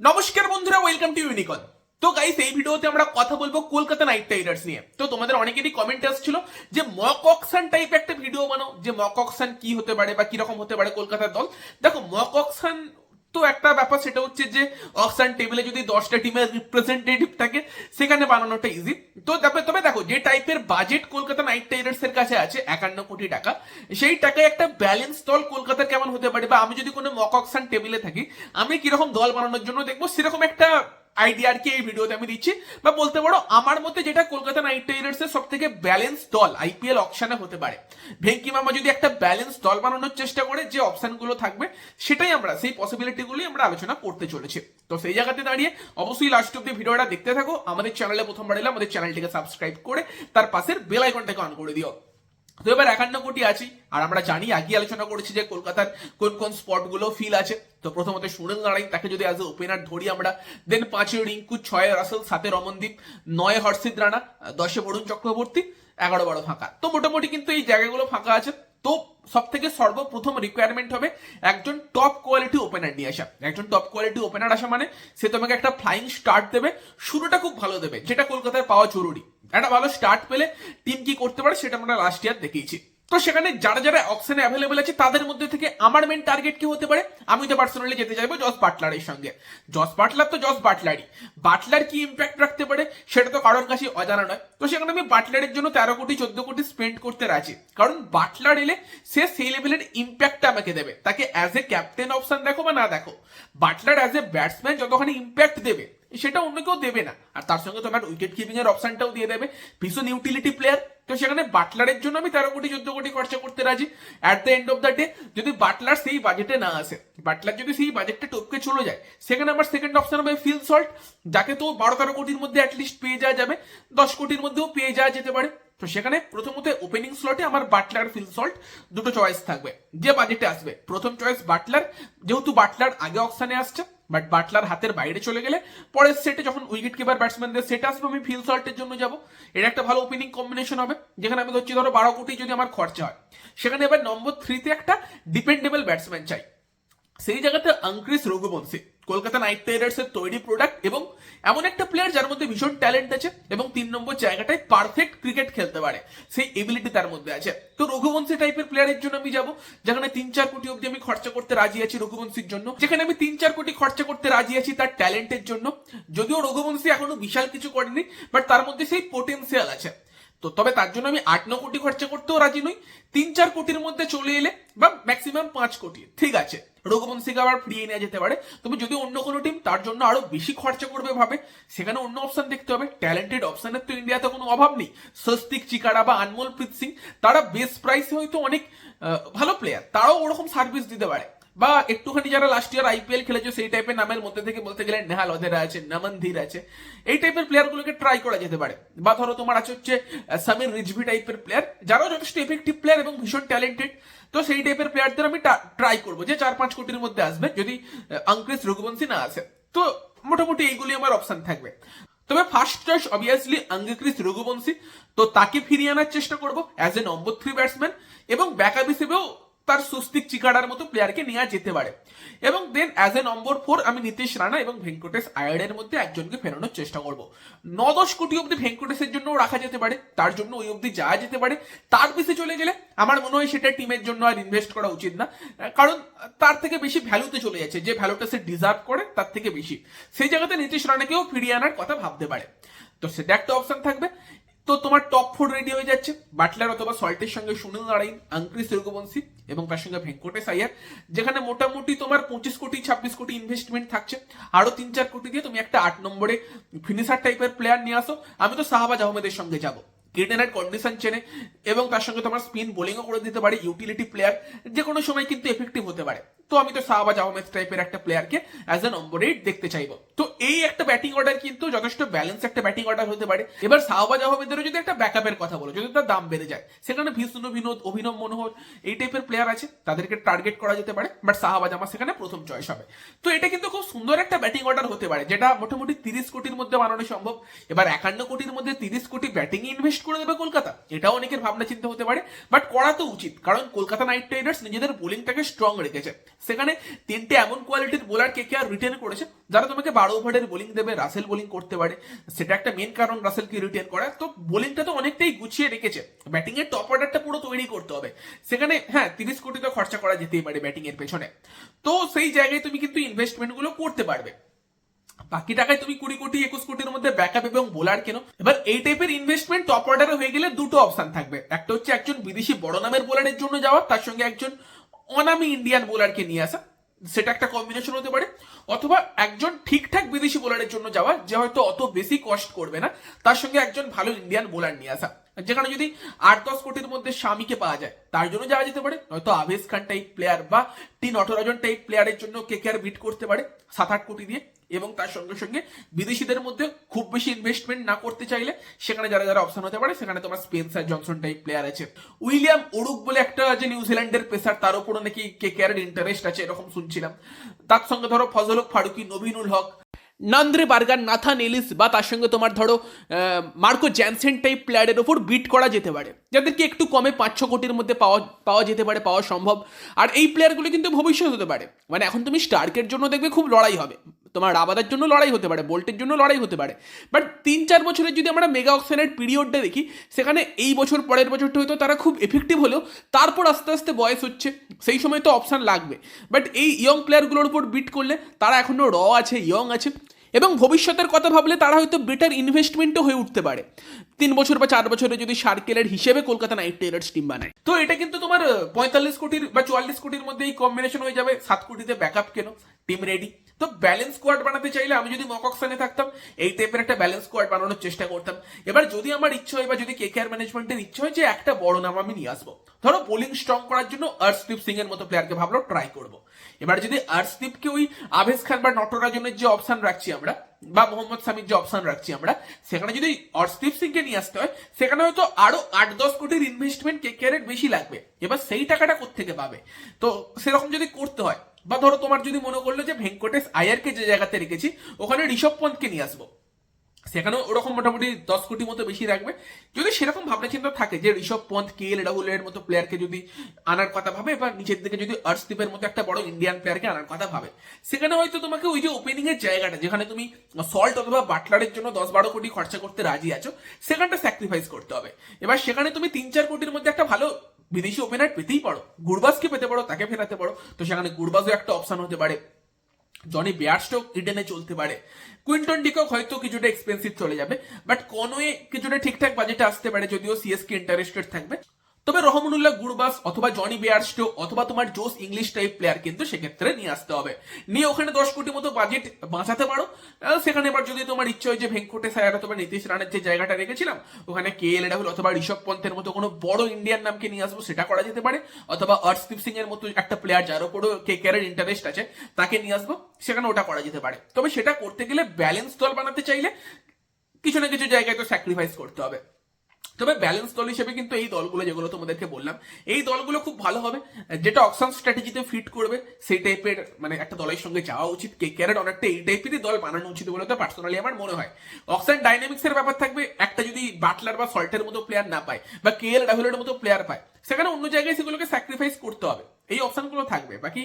নমস্কার বন্ধুরা welcome to ইউনিকন তো গাইস এই ভিডিওতে আমরা কথা বলব কলকাতা নাইট রাইডার্স নিয়ে। তো তোমাদের অনেকেরই কমেন্ট আসছিল যে মক অকশন টাইপ একটা ভিডিও বানাও, যে মক অকশন কি হতে পারে বা কীরকম হতে পারে কলকাতার দল। দেখো মক অকশন তো একটা ব্যাপার সেটা হচ্ছে যে অকশন টেবিলে যদি দশটা টিমের রিপ্রেজেন্টেটিভ থাকে, সেখানে বানানোটা ইজি তো তারপরে তবে দেখো, যে টাইপের বাজেট কলকাতা নাইট রাইডার্স এর কাছে আছে, একান্ন কোটি টাকা, সেই টাকায় একটা ব্যালেন্স দল কলকাতার কেমন হতে পারে? বা আমি যদি কোনো মক অকশন টেবিলে থাকি, আমি কীরকম দল বানানোর জন্য দেখব? সেরকম একটা আইডিয়া কি এই ভিডিওতে আমি দিচ্ছি। বা বলতে পারো, আমার মতে যেটা কলকাতা নাইট রাইডার্স এর সব থেকে ব্যালেন্স দল আইপিএল অপশনে হতে পারে। ভেঙ্কি মামা যদি একটা ব্যালেন্স দল বানানোর চেষ্টা করে, যে অপশনগুলো থাকবে, সেটাই আমরা, সেই পসিবিলিটিগুলি আমরা আলোচনা করতে চলেছি। তো সেই জায়গাতে দাঁড়িয়ে অবশ্যই লাস্ট অব্দি ভিডিওটা দেখতে থাকো। আমাদের চ্যানেলে প্রথমবার এলে আমাদের চ্যানেলটিকে সাবস্ক্রাইব করে, তার পাশের বেল আইকনটাকে অন করে দিও। তো এবার একান্ন কোটি আছি, আর আমরা জানি আগে আলোচনা করেছি যে কলকাতার কোন কোন স্পটগুলো ফিল আছে। তো প্রথমত সুনীল নারায়ণ, তাকে যদি অ্যাজ এ ওপেনার ধরি আমরা দেন পাঁচে রিঙ্কু, ছয় রাসেল, সাতে রমনদীপ, নয় হর্ষিত রানা, দশে বরুণ চক্রবর্তী, এগারো বারো ফাঁকা। তো মোটামুটি কিন্তু এই জায়গাগুলো ফাঁকা আছে। তো সব থেকে সর্বপ্রথম রিকোয়ারমেন্ট হবে একজন টপ কোয়ালিটি ওপেনার নিয়ে আসা। একজন টপ কোয়ালিটি ওপেনার আসা মানে সে তোমাকে একটা ফ্লাইং স্টার্ট দেবে, শুরুটা খুব ভালো দেবে, যেটা কলকাতায় পাওয়া জরুরি। একটা ভালো স্টার্ট পেলে টিম কি করতে পারে সেটা আমরা লাস্ট ইয়ার দেখিয়েছি। তো সেখানে যারা যারা অপশনে অ্যাভেলেবেল আছে, তাদের মধ্যে থেকে আমার মেন টার্গেট কি হতে পারে? আমি তো পার্সোনালি যেতে চাইব জস বাটলারের সঙ্গে। জস বাটলার তো জস বাটলারই বাটলার কি ইম্প্যাক্ট রাখতে পারে সেটা তো কারোর কাছে অজানা নয়। তো সেখানে আমি বাটলারের জন্য তেরো কোটি, চোদ্দ কোটি স্পেন্ড করতে রাজি। কারণ বাটলার এলে সে সেই লেভেলের ইম্প্যাক্টটা আমাকে দেবে। তাকে অ্যাজ এ ক্যাপ্টেন অপশন দেখো বা না দেখো। বাটলার অ্যাজ এ ব্যাটসম্যান যতখানি ইম্প্যাক্ট দেবে সেটা অন্য কেউ দেবে না। আর তার সঙ্গে তো তোমার উইকেট কিপিং এর অপশনটাও দিয়ে দেবে। ভীষণ ইউটিলিটি প্লেয়ার তো সেখানে বাটলারের জন্য আমি তেরো কোটি, চোদ্দ কোটি খরচা করতে রাজি। At the end of the day যদি বাটলার সেই বাজেটে না আসে বাটলার যদি সেই বাজেটটা টপকে চলে যায়, সেখানে আমার সেকেন্ড অপশন হবে ফিল সল্ট যাকে তো বারো, তেরো কোটির মধ্যে অ্যাটলিস্ট পেয়ে যাওয়া যাবে। দশ কোটির মধ্যেও পেয়ে যাওয়া যেতে পারে। তো সেখানে প্রথমত ওপেনিং স্লটে আমার বাটলার ফিল সল্ট দুটো চয়েস থাকবে। যে বাজেটে আসবে। প্রথম চয়েস বাটলার যেহেতু বাটলার আগে অপশানে আসছে বাট বাটলার হাতের বাইরে চলে গেলে পরের সেটে যখন উইকেট কিপার ব্যাটসম্যানদের সেট আসবে, আমি ফিল সল্টের জন্য যাব। এটা একটা ভালো ওপেনিং কম্বিনেশন হবে, যেখানে আমি ধরছি, ধরো বারো কোটি যদি আমার খরচা হয়। সেখানে এবার নম্বর থ্রিতে একটা ডিপেন্ডেবল ব্যাটসম্যান চাই। সেই জায়গাতে অঙ্ক্রিস রঘুবংশী কলকাতা নাইট রাইডার্স এর তৈরি প্রোডাক্ট এবং এমন একটা প্লেয়ার যার মধ্যে ভীষণ ট্যালেন্ট আছে এবং তিন নম্বর জায়গাটায় পারফেক্ট ক্রিকেট খেলতে পারে। সেই এবিলিটি তার মধ্যে আছে। তো রঘুবংশী টাইপের প্লেয়ারের জন্য আমি যাব, যেখানে তিন চার কোটি অব্দি আমি খরচা করতে রাজি আছি রঘুবংশীর জন্য। যেখানে আমি তিন চার কোটি খরচা করতে রাজি আছি তার ট্যালেন্টের জন্য। যদিও রঘুবংশী এখনও বিশাল কিছু করেনি বাট তার মধ্যে সেই পোটেন্সিয়াল আছে। তো তবে তার জন্য আমি আট, ন কোটি খরচা করতেও রাজি নই। তিন, চার কোটির মধ্যে চলে এলে বা ম্যাক্সিমাম পাঁচ কোটি। ঠিক আছে, রঘুবংশীকে আবার ফিরিয়ে নেওয়া যেতে পারে। তবে যদি অন্য কোনো টিম তার জন্য আরও বেশি খরচা করবে ভাবে, সেখানে অন্য অপশন দেখতে হবে। ট্যালেন্টেড অপশনের তো ইন্ডিয়াতে কোনো অভাব নেই। স্বস্তিক চিকারা বা আনমোল প্রীত সিং, তারা বেস্ট প্রাইসে হয়তো অনেক ভালো প্লেয়ার তারাও ওরকম সার্ভিস দিতে পারে। বা একটুখানি যারা লাস্ট ইয়ার আইপিএল খেলেছে, সেই টাইপের নামের মধ্যে থেকে বলতে গেলে নেহাল অধেরা আছে নমন ধীর আছে। এই টাইপের প্লেয়ারগুলোকে ট্রাই করা যেতে পারে। বা ধরো তোমার আছে হচ্ছে সামির রিজভি টাইপের প্লেয়ার যারাও যথেষ্ট এফেক্টিভ প্লেয়ার এবং ভীষণ ট্যালেন্টেড তো সেই টাইপের প্লেয়ারদের আমি ট্রাই করব যে চার পাঁচ কোটির মধ্যে আসবে, যদি অঙ্ক্রিস রঘুবংশী না আসে। তো মোটামুটি এইগুলি আমার অপশন থাকবে। তবে first choice obviously Angkrish Raghuvanshi. তো তাকে ফিরিয়ে আনার চেষ্টা করব as a number three batsman এবং ব্যাকআপ হিসেবেও তার সুস্তিক চিকাডার মতো প্লেয়ারকে নেওয়া যেতে পারে। এবং দেন অ্যাজ এ নম্বর ফোর আমি নীতিশ রানা এবং ভেঙ্কটেশ আয়ারের মধ্যে একজনকে ফেরানোর চেষ্টা করব। ন দশ কোটি অব্দি ভেঙ্কটেশের জন্য রাখা যেতে পারে, তার জন্য ওই অব্দি যাওয়া যেতে পারে। তার বেশি চলে গেলে আমার মনে হয় সেটা টিমের জন্য আর ইনভেস্ট করা উচিত না, কারণ তার থেকে বেশি ভ্যালুতে চলে যাচ্ছে, যে ভ্যালুটা সে ডিজার্ভ করে, তার থেকে বেশি। সেই জায়গাতে নীতিশ রানাকেও ফিরিয়ে আনার কথা ভাবতে পারে। তো সেটা একটা অপশন থাকবে। তো তোমার টপ ফোর রেডি হয়ে যাচ্ছে। বাটলার অথবা সল্টের সঙ্গে সুনীল নারায়ণ অঙ্ক্রিস রঘুবংশী এবং তার সঙ্গে ভেঙ্কটেশ আয়ার যেখানে মোটামুটি তোমার পঁচিশ কোটি, ছাব্বিশ কোটি ইনভেস্টমেন্ট থাকছে। আরও তিন চার কোটি দিয়ে তুমি একটা আট নম্বরে ফিনিশার টাইপের প্লেয়ার নিয়ে আসো। আমি তো শাহবাজ আহমেদের সঙ্গে যাব। কিডেনের কন্ডিশন চেনে এবং তার সঙ্গে তোমার স্পিন বোলিংও করে দিতে পারে ইউটিলিটি প্লেয়ার যে কোনো সময় কিন্তু এফেক্টিভ হতে পারে। তো আমি তো শাহবাজ আহমেদ টাইপের একটা প্লেয়ারকে অ্যাজ এ নম্বর এইট দেখতে চাইব। তো এই একটা ব্যাটিং অর্ডার কিন্তু যথেষ্ট ব্যালেন্স একটা ব্যাটিং অর্ডার হতে পারে। এবার শাহবাজ আহমেদেরও যদি একটা ব্যাকআপের কথা বলো, যদি তার দাম বেড়ে যায়, সেখানে ভীষণ বিনোদ, অভিনব মনোহর এই টাইপের প্লেয়ার আছে, তাদেরকে টার্গেট করা যেতে পারে বাট শাহবাজ আমার সেখানে প্রথম চয়েস হবে। তো এটা কিন্তু খুব সুন্দর একটা ব্যাটিং অর্ডার হতে পারে, যেটা মোটামুটি তিরিশ কোটির মধ্যে বানানো সম্ভব। এবার একান্ন কোটির মধ্যে তিরিশ কোটি ব্যাটিং ইনভেস্ট করে দেবে কলকাতা, এটাও অনেকের ভাবনা চিন্তা হতে পারে বাট করা তো উচিত, কারণ কলকাতা নাইট রাইডার্স নিজেদের বোলিংটাকে স্ট্রং রেখেছে। সেখানে তিনটে এমন কোয়ালিটির bowler K K are written করেছে, যারা তোমাকে বারো ওভারের বোলিং দেবে রাসেল বোলিং করতে পারে। সেটা একটা মেন কারণ রাসেলকে রিটেন করা তো বোলিংটা তো অনেকটাই গুছিয়ে রেখেছে। ব্যাটিং এর টপ অর্ডারটা পুরো তৈরি করতে হবে। সেখানে হ্যাঁ তিরিশ কোটি তো খরচা করা যেতেই পারে ব্যাটিং এর পেছনে। তো সেই জায়গায় তুমি কিন্তু ইনভেস্টমেন্টগুলো করতে পারবে। বাকি টাকায় তুমি কুড়ি কোটি, একুশ কোটির মধ্যে ব্যাকআপ এবং বোলার কেন। এবার এই টাইপের ইনভেস্টমেন্ট টপ অর্ডারে হয়ে গেলে দুটো অপশন থাকবে। একটা হচ্ছে একজন বিদেশি বড় নামের বোলারের জন্য যাওয়া, তার সঙ্গে একজন অনামি ইন্ডিয়ান বোলারকে নিয়ে আসা, সেটা একটা কম্বিনেশন হতে পারে, অথবা একজন ঠিকঠাক বিদেশি বোলারের জন্য যাওয়া, যে হয়তো অত বেশি কষ্ট করবে না, তার সঙ্গে একজন ভালো ইন্ডিয়ান বোলার নিয়ে আসা। যেখানে যদি আট দশ কোটির মধ্যে স্বামীকে পাওয়া যায়, তার জন্য যাওয়া যেতে পারে, নয়তো আভেজ খান টাইপ প্লেয়ার বা টি নটরাজন টাইপ প্লেয়ারের জন্য কে কে আর বিট করতে পারে, সাত আট কোটি দিয়ে। এবং তার সঙ্গে সঙ্গে বিদেশিদের মধ্যে খুব বেশি ইনভেস্টমেন্ট না করতে চাইলে সেখানে যারা যারা অপশন হতে পারে, সেখানে তোমার স্পেন্সার জনসন টাইপ প্লেয়ার আছে। উইলিয়াম ওরুক বলে একটা যে নিউজিল্যান্ডের পেসার, তার উপরও নাকি কে কে আর ইন্টারেস্ট আছে, এরকম শুনছিলাম। তার সঙ্গে ধরো Fazal Haq, Farooqi, Naveenul Haq, Nandre Burger, Nathan Ellis, বা তার সঙ্গে তোমার ধরো মার্কো জ্যানসেন টাইপ প্লেয়ারের ওপর বিট করা যেতে পারে। যাদেরকে একটু কমে পাঁচ ছ কোটির মধ্যে পাওয়া পাওয়া যেতে পারে, পাওয়া সম্ভব। আর এই প্লেয়ারগুলো কিন্তু ভবিষ্যৎ হতে পারে। মানে এখন তুমি স্টার্কের জন্য দেখবে খুব লড়াই হবে। তোমার রাবাদার জন্য লড়াই হতে পারে, বোল্টের জন্য লড়াই হতে পারে। বাট তিন চার বছরের যদি আমরা মেগা অক্সেনের পিরিয়ডটা দেখি, সেখানে এই বছর পরের বছরটা হয়তো তারা খুব এফেক্টিভ হলেও তারপর আস্তে আস্তে বয়স হচ্ছে, সেই সময় তো অপশান লাগবে। বাট এই ইয়ং প্লেয়ারগুলোর উপর বিট করলে তারা এখনও র আছে ইয়ং আছে। এবং ভবিষ্যতের কথা ভাবলে তারা হয়তো বেটার ইনভেস্টমেন্টও হয়ে উঠতে পারে। তিন বছর বা চার বছরে যদি সার্কেলের হিসেবে কলকাতা নাইট রাইডার্স টিম বানায়। তো এটা কিন্তু তোমার পঁয়তাল্লিশ কোটির বা চুয়াল্লিশ কোটির মধ্যে এই কম্বিনেশন হয়ে যাবে। সাত কোটিতে ব্যাকআপ কেন টিম রেডি তো ব্যালেন্স স্কোয়াড বানাতে চাইলে আমি যদি মক থাকতাম, এই টাইপের একটা ব্যালেন্স স্কোয়াড বানানোর চেষ্টা করতাম। এবার যদি আমার ইচ্ছে হয় বা যদি কে কেয়ার ম্যানেজমেন্টের ইচ্ছে হয় যে একটা বড় নাম আমি নিয়ে আসব। ধরো বোলিং স্ট্রং করার জন্য আর্শদীপ সিং এর মতো প্লেয়ারকে ভাবলো ট্রাই করব। এবার যদি আর্শদীপকে ওই আভেজ খান বা নটরাজনের যে অপশন রাখছি আমরা, বা মোহাম্মদ সামির যে অপশন রাখছি আমরা, সেখানে যদি অর্শদীপ সিংকে নিয়ে আসতে হয়, সেখানে হয়তো আরও আট দশ কোটির ইনভেস্টমেন্ট কে কেয়ারের বেশি লাগবে। এবার সেই টাকাটা কোথেকে পাবে? তো সেরকম যদি করতে হয় বা ধরো তোমার যদি মনে করল যে ভেঙ্কটেশ আয়ারকে যে জায়গাতে রেখেছি, ওখানে ঋষভ পন্থকে নিয়ে আসব। সেখানেও ওরকম মোটামুটি দশ কোটি মতো বেশি রাখবে। যদি সেরকম ভাবনা চিন্তা থাকে যে ঋষভ পন্থ, কে এল রাহুল এর মতো প্লেয়ারকে যদি আনার কথা ভাবে বা নিচের দিকে যদি আর্শদীপের মতো একটা বড় ইন্ডিয়ান প্লেয়ারকে আনার কথা ভাবে, সেখানে হয়তো তোমাকে ওই যে ওপেনিং এর জায়গাটা, যেখানে তুমি সল্ট অথবা বাটলারের জন্য দশ বারো কোটি খরচা করতে রাজি আছো, সেখানটা স্যাক্রিফাইস করতে হবে। এবার সেখানে তুমি তিন চার কোটির মধ্যে একটা ভালো বিদেশি ওপেনার পেতেই পারো। গুরবাসকে পেতে পারো, তাকে ফেরাতে পারো। তো সেখানে গুরবাসও একটা অপশন হতে পারে। জনি বেয়ারস্টোক ইডেনে চলতে পারে। কুইন্টন ডিকক হয়তো কিছুটা এক্সপেন্সিভ চলে যাবে বাট কনওয়ে কিছুটা ঠিকঠাক বাজেটে আসতে পারে, যদিও সিএসকে ইন্টারেস্টেড থাকবে। তবে রহমানুল্লাহ গুরবাস অথবা জনি বেয়ারস্টো অথবা তোমার জোস ইংলিশ টাইপ প্লেয়ার কিন্তু সেক্ষেত্রে নিয়ে আসতে হবে। নিয়ে ওখানে দশ কোটি মতো বাজেট বাঁচাতে পারো। সেখানে এবার যদি তোমার ইচ্ছে হয় যে ভেঙ্কটেশ আয়ার অথবা নীতিশ রানের যে জায়গাটা রেখেছিলাম, ওখানে কে এল রাহুল অথবা ঋষভ পন্থের মতো কোনো বড় ইন্ডিয়ান নামকে নিয়ে আসব সেটা করা যেতে পারে। অথবা অর্শদীপ সিং এর মতো একটা প্লেয়ার যার উপরও কে কেয়ারের ইন্টারেস্ট আছে, তাকে নিয়ে আসব। সেখানে ওটা করা যেতে পারে। তবে সেটা করতে গেলে ব্যালেন্স দল বানাতে চাইলে কিছু না কিছু জায়গায় তো স্যাক্রিফাইস করতে হবে। তবে ব্যালেন্স দল হিসেবে কিন্তু এই দলগুলো যেগুলো তোমাদেরকে বললাম, এই দলগুলো খুব ভালো হবে। যেটা অকশন স্ট্র্যাটেজিতে ফিট করবে, সেই টাইপের মানে একটা দলের সঙ্গে যাওয়া উচিত। কে ক্যারেট অনেকটা এই টাইপেরই দল বানানো উচিত বলে তো পার্সোনালি আমার মনে হয়। অকশন ডাইনামিক্সের ব্যাপার থাকবে, একটা যদি বাটলার বা সল্টের মতো প্লেয়ার না পায়, বা কে এল রাহুলের মতো প্লেয়ার পায়, সেখানে অন্য জায়গায় সেগুলোকে স্যাক্রিফাইস করতে হবে। এই অপশনগুলো থাকবে। বাকি,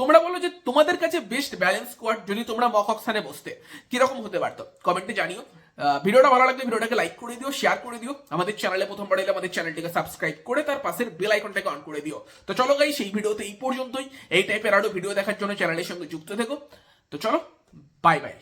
তোমরা বলো যে তোমাদের কাছে বেস্ট ব্যালেন্স স্কোয়াড যদি তোমরা মক অপশানে বসতে, কীরকম হতে পারতো? কমেন্টে জানিও। ভিডিওটা ভালো লাগলে ভিডিওটাকে লাইক করে দিও শেয়ার করে দিও। আমাদের চ্যানেলে প্রথমবার এলে আমাদের চ্যানেলটিকে সাবস্ক্রাইব করে তার পাশের বেল আইকনটাকে অন করে দিও। তো চলো গাই সেই ভিডিওতে এই পর্যন্তই। এই টাইপের আরও ভিডিও দেখার জন্য চ্যানেলের সঙ্গে যুক্ত থেকো। তো চলো বাই বাই